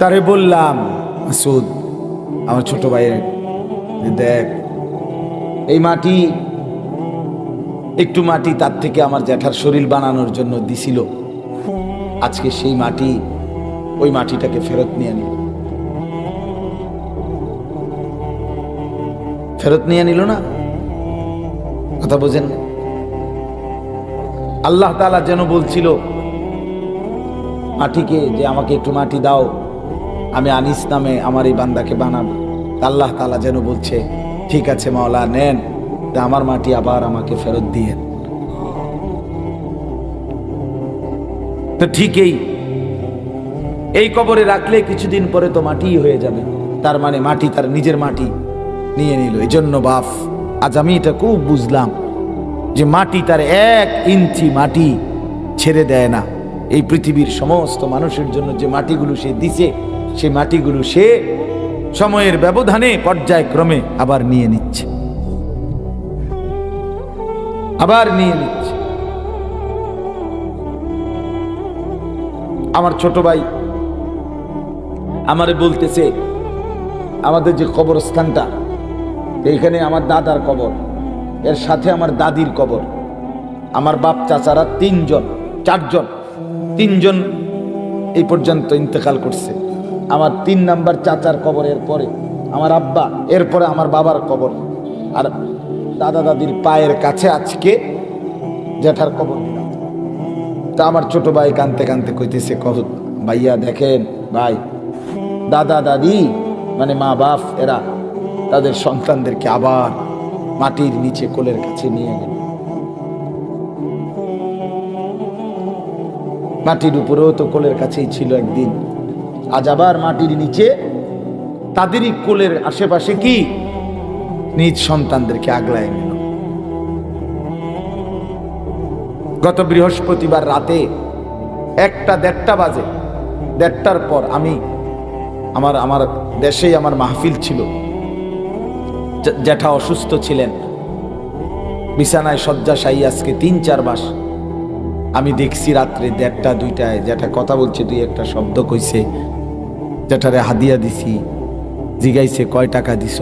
তারে বললাম, মাসুদ, আমার ছোট ভাইয়ের দেখ, এই মাটি একটু মাটি তার থেকে আমার জ্যাঠার শরীর বানানোর জন্য দিছিল। আজকে সেই মাটি, ওই মাটিটাকে ফেরত নিয়ে নিল। ফেরত নিয়ে নিল না? কথা বোঝেন আল্লাহ তাআলা যেন বলছিল, মাটিকে যে আমাকে একটু মাটি দাও আমি আনিস নামে আমার এই বান্দাকে বানাবো। আল্লাহ তাআলা যেন বলছে, ঠিক আছে মাওলা, নেন। তা আমার মাটি আবার আমাকে ফেরত দিয়ে তো ঠিকই এই কবরে রাখলে কিছুদিন পরে তো মাটি হয়ে যাবে। তার মানে মাটি তার নিজের মাটি নিয়ে নিল। এই জন্য বাফ আজ আমি এটা খুব বুঝলাম যে মাটি তার এক ইঞ্চি মাটি ছেড়ে দেয় না। এই পৃথিবীর সমস্ত মানুষের জন্য যে মাটিগুলো সে দিছে সেই মাটিগুলো সে সময়ের ব্যবধানে পর্যায়ক্রমে আবার নিয়ে নিচ্ছে। আবার নিয়ে নিচ্ছে। আমার ছোট ভাই আমারে বলতেছে, আমাদের যে কবরস্থানটা, এইখানে আমার দাদার কবর, এর সাথে আমার দাদির কবর। আমার বাপ চাচারা তিনজন, চারজন, তিনজন এই পর্যন্ত ইন্তেকাল করছে। আমার তিন নাম্বার চাচার কবরের পরে, আমার আব্বা, এরপরে আমার বাবার কবর। আর দাদা দাদির পায়ের কাছে আজকে জ্যাঠার কবর তা আমার ছোট ভাই কানতে কানতে কইতেছে, কহ, ভাইয়া দেখেন ভাই, দাদা দাদি মানে মা বাপ, এরা তাদের সন্তানদেরকে আবার মাটির নিচে কোলের কাছে নিয়ে গেল। মাটির উপরেও তো কোলের কাছেই ছিল একদিন। আজ আবার মাটির নিচে তাদেরই কোলের আশেপাশে কি? নিজ সন্তানদেরকে আগলায় নিল। গত বৃহস্পতিবার রাতে একটা দেড়টা বাজে, দেড়টার পর আমি আমার আমার দেশেই আমার মাহফিল ছিল। জ্যাঠা অসুস্থ ছিলেন। বিছানায় শয্যাশায়ী আজকে তিন, চার মাস। আমি দেখছি রাত্রে দেড়টা, দুইটায় জ্যাঠা কথা বলছে, দুই একটা শব্দ কইছে। জ্যাঠারে হাদিয়া দিছি জিগাইছে কয় টাকা দিছ?